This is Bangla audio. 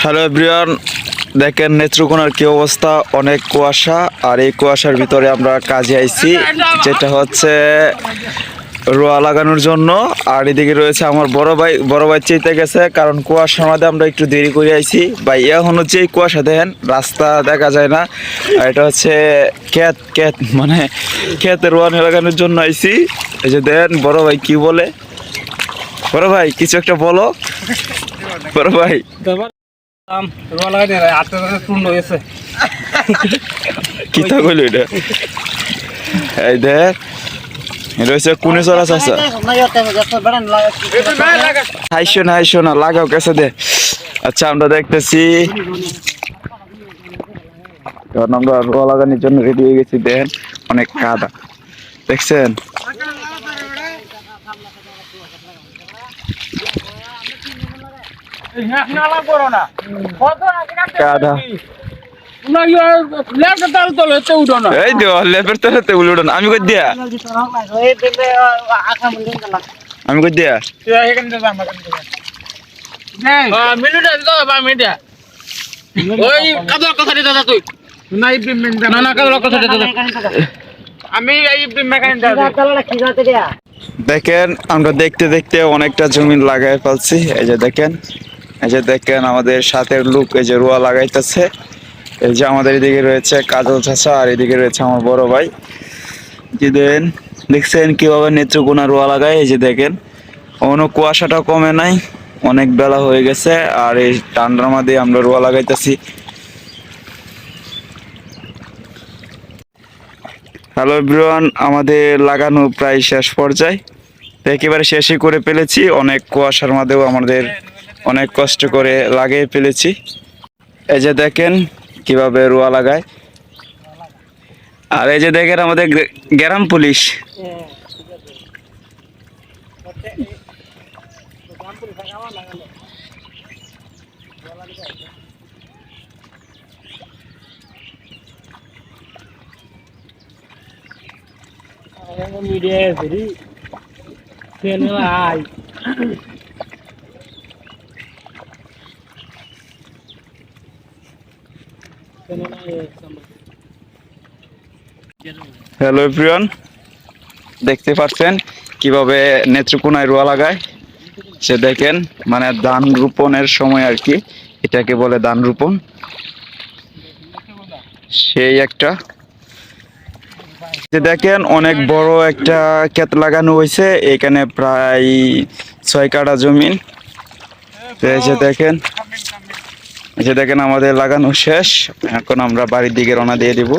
হ্যালো এভরিওয়ান দেখেন নেত্রকোনার কি অবস্থা? অনেক কুয়াশা, আর এই কুয়াশার ভিতরে আমরা কাজে আইছি, যেটা হচ্ছে রোয়া লাগানোর জন্য। আর এদিকে রয়েছে আমার বড় ভাই। বড় ভাই চেতে গেছে কারণ কুয়াশার মধ্যে আমরা একটু দেরি করে আইছি। ভাই এখন হচ্ছে এই কুয়াশা দেখেন রাস্তা দেখা যায় না। আর এটা হচ্ছে ক্ষেত ক্ষেত মানে ক্ষেতে রোয়া লাগানোর জন্য আইছি। এই যে দেন বড় ভাই কি বলে? বড় ভাই কিছু একটা বলো। বড় ভাই। কিতা কইল এটা? এই দেখ এটা হচ্ছে কুনে চলা চাষা হাইশো না লাগাও কাছে দে আচ্ছা আমরা দেখতেছি এখন আমরা রোয়া লাগানোর জন্য রেডি হয়ে গেছি দেখেন অনেক কাদা দেখছেন কাদা এই দিও লেপের তলাতে উলুড়ন আমি কই দিয়া? আমি কই দিয়া? এই দেখেন আমরা দেখতে দেখতে অনেকটা জমি লাগাই ফেলছি। এই যে দেখেন এই যে দেখেন আমাদের সাথের লোক এই যে রোয়া লাগাইতেছে। এই যে আমাদের এদিকে রয়েছে কাজল চাষা আর এদিকে রয়েছে আমার বড় ভাই। যে দেন দেখছেন কীভাবে নেত্রকোনা রোয়া লাগায়? এই যে দেখেন কোনো কুয়াশাটা কমে নাই, অনেক বেলা হয়ে গেছে আর এই ঠান্ডার মধ্যে আমরা রোয়া লাগাইতেছি। হ্যালো এভরিওয়ান, আমাদের লাগানো প্রায় শেষ পর্যায়ে। একেবারে শেষই করে ফেলেছি, অনেক কুয়াশার মধ্যেও আমাদের অনেক কষ্ট করে লাগিয়ে ফেলেছি। এই যে দেখেন কীভাবে রোয়া লাগায়? আর এই যে দেখেন আমাদের গ্রে- গ্রাম পুলিশ। মিডিয়া হ্যালো এভরিওয়ান দেখতে পাচ্ছেন কীভাবে নেত্রকোনায় রোয়া লাগায়? সে দেখেন মানে ধান রোপণের সময় আর কি, এটাকে বলে ধান রোপণ সেই একটা। দেখেন, অনেক বড় একটা ক্ষেত লাগানো হয়েছে, এখানে প্রায় ছয় কাটা জমিন দেখেন যে দেখেন আমাদের লাগানো শেষ। এখন আমরা বাড়ির দিকে রওনা দিয়ে দিব।